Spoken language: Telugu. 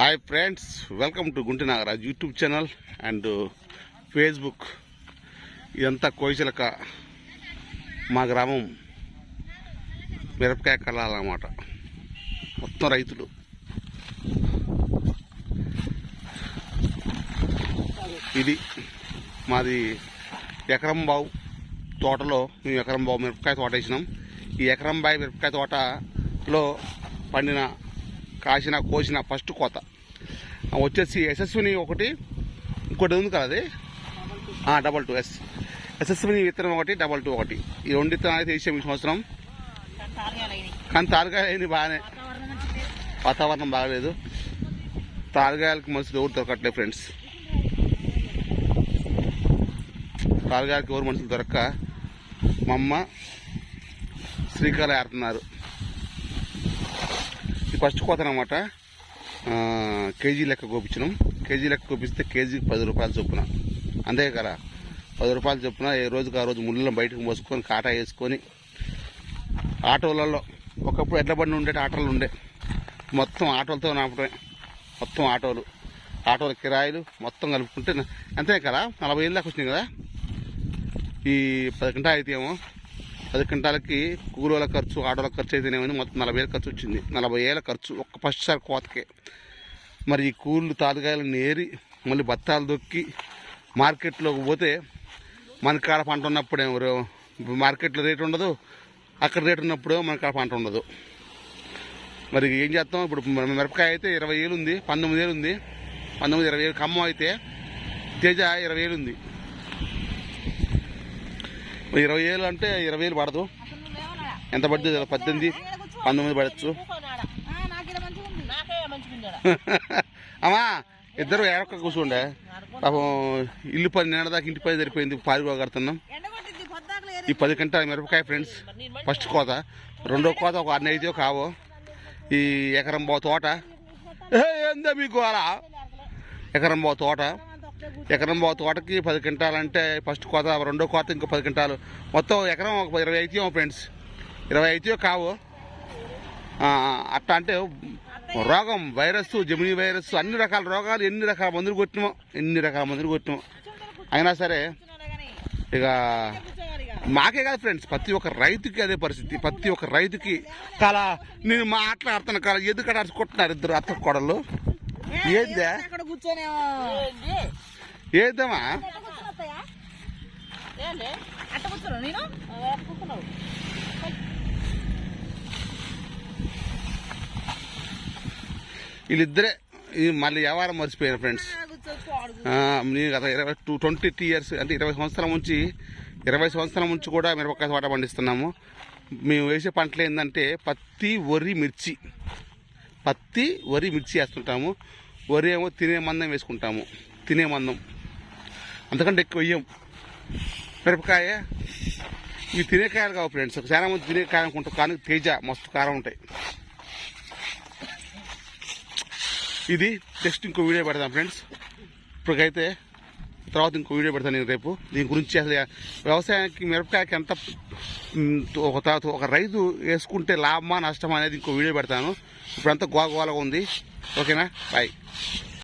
Hi friends welcome to Gunti Nagaraj YouTube channel and Facebook ఇదంతా కోయిచలక మా గ్రామం మిరపకాయ కళాలన్నమాట మొత్తం రైతులు. ఇది మాది ఎకరం బావు తోటలో మేము ఎకరం బావు మిరపకాయ తోట వేసినాం. ఈ ఎకరం బావి మిరపకాయ తోటలో పండిన కాసిన కోసిన ఫస్ట్ కోత. వచ్చేసి యశస్విని ఒకటి ఇంకోటి ఉంది కదా అది? డబల్ టూ ఎస్ యశస్విని విత్తనం ఒకటి డబల్ టూ ఒకటి. ఈ రెండు విత్తనాలు అయితే వేసాం ఈ సంవత్సరం. కానీ తారకాయ అయింది బాగానే. వాతావరణం బాగలేదు. తారగాయలకి మనుషులు ఎవరు దొరకట్లేదు ఫ్రెండ్స్. తారగాయలకి ఎవరు మనుషులు దొరక్క? మా అమ్మ శ్రీకారం ఆడుతున్నారు ఇది ఫస్ట్ కోతనమాట కేజీ లెక్క కోపించినాం కేజీ లెక్క కోపిస్తే కేజీకి పది రూపాయలు చొప్పున. అంతే కదా? పది రూపాయలు చొప్పున ఏ రోజుకి ఆ రోజు ముళ్ళను బయటకు మోసుకొని కాటా వేసుకొని ఆటోలలో ఒకప్పుడు ఎడ్ల బండి ఉండే ఆటోలు ఉండే. మొత్తం ఆటోలతో నాపడమే మొత్తం ఆటోలు. ఆటోల కిరాయిలు మొత్తం కలుపుకుంటే అంతే కదా? నలభై ఏళ్ళ దాకా వచ్చినాయి కదా? ఈ పది గంట అయితే ఏమో పది క్వింటాలకి కూలోల ఖర్చు ఆడోళ్ళ ఖర్చు అయితేనేమో మొత్తం నలభై ఏళ్ళ ఖర్చు వచ్చింది. నలభై ఏళ్ళ ఖర్చు. ఒక్క ఫస్ట్ సారి కోతకే. మరి ఈ కూళ్ళు తాతకాయలు ఏరి మళ్ళీ బత్తాలు దొక్కి మార్కెట్లోకి పోతే మన కాడ పంట ఉన్నప్పుడేమో మార్కెట్లో రేటు ఉండదు. అక్కడ రేటు ఉన్నప్పుడు మన కాడ పంట ఉండదు. మరి ఏం చేస్తాం? ఇప్పుడు మిరపకాయ అయితే ఇరవై ఏళ్ళు ఉంది పంతొమ్మిది ఏళ్ళు ఉంది. పంతొమ్మిది ఇరవై ఏళ్ళు ఖమ్మం అయితే తేజ ఇరవై ఏళ్ళు ఉంది. ఇరవై ఏళ్ళు అంటే ఇరవై ఏళ్ళు పడదు. ఎంత పడుతుంది? పద్దెనిమిది పంతొమ్మిది పడచ్చు. అమ్మా ఇద్దరు ఏడొక్క కూర్చుండే? పాపం ఇల్లు పని నెలదాకా ఇంటి పని సరిపోయింది పారిగో కడుతున్నాం. ఈ పది గంటల మిరపకాయ ఫ్రెండ్స్ ఫస్ట్ కోత రెండో కోత ఒక అన్న అయితే కావో. ఈ ఎకరం బావ తోట. ఏ, ఏందో మీకు అలా? ఎకరం బావ తోట. ఎకరం తోటకి పది క్వింటాలంటే ఫస్ట్ కోత రెండో కోత ఇంకో పది క్వింటాలు. మొత్తం ఎకరం ఒక ఇరవై అయితే ఫ్రెండ్స్. ఇరవై అయితే కావు. అట్లా అంటే రోగం వైరస్ జమినీ వైరస్ అన్ని రకాల రోగాలు ఎన్ని రకాల మందులు కొట్టినామో ఎన్ని రకాల మందులు కొట్టినామో. అయినా సరే ఇక మాకే కాదు ఫ్రెండ్స్ ప్రతి ఒక్క రైతుకి అదే పరిస్థితి. ప్రతి ఒక్క రైతుకి కళ నేను మాట్లాడుతున్న కళ ఎందుకు ఇద్దరు అత్త కొడలు ఏందా? ఏదమ్మా అట్ట కూర్చోను నేను? కూర్చున్నావు. వీళ్ళిద్దరే ఈ మళ్ళీ వ్యవహారం మర్చిపోయారు ఫ్రెండ్స్ ఆ, నేను గత ఇరవై టూ ట్వంటీ ఇయర్స్ అంటే ఇరవై సంవత్సరాల నుంచి ఇరవై సంవత్సరాల నుంచి కూడా మిరపకాయ తోట పండిస్తున్నాము. మేము వేసే పంటలు ఏంటంటే పత్తి వరి మిర్చి. పత్తి వరి మిర్చి వేస్తుంటాము. వరి ఏమో తినే మందం వేసుకుంటాము. తినే మందం. అంతకంటే ఎక్కువ వెయ్యం మిరపకాయ ఇవి తినే కాయలు కావు ఫ్రెండ్స్. చాలా మంది తినే కాయ అనుకుంటారు కానీ తేజ మస్తు కారం ఉంటాయి. ఇది నెక్స్ట్ ఇంకో వీడియో పెడతాం ఫ్రెండ్స్. ఇప్పటికైతే తర్వాత ఇంకో వీడియో పెడతాను నేను రేపు. దీని గురించి అసలు వ్యవసాయానికి మిరపకాయకి ఎంత ఒక తర్వాత ఒక రైతు వేసుకుంటే లాభమా నష్టమా అనేది ఇంకో వీడియో పెడతాను. ఇప్పుడంతా గోగోలగా ఉంది. ఓకేనా? బాయ్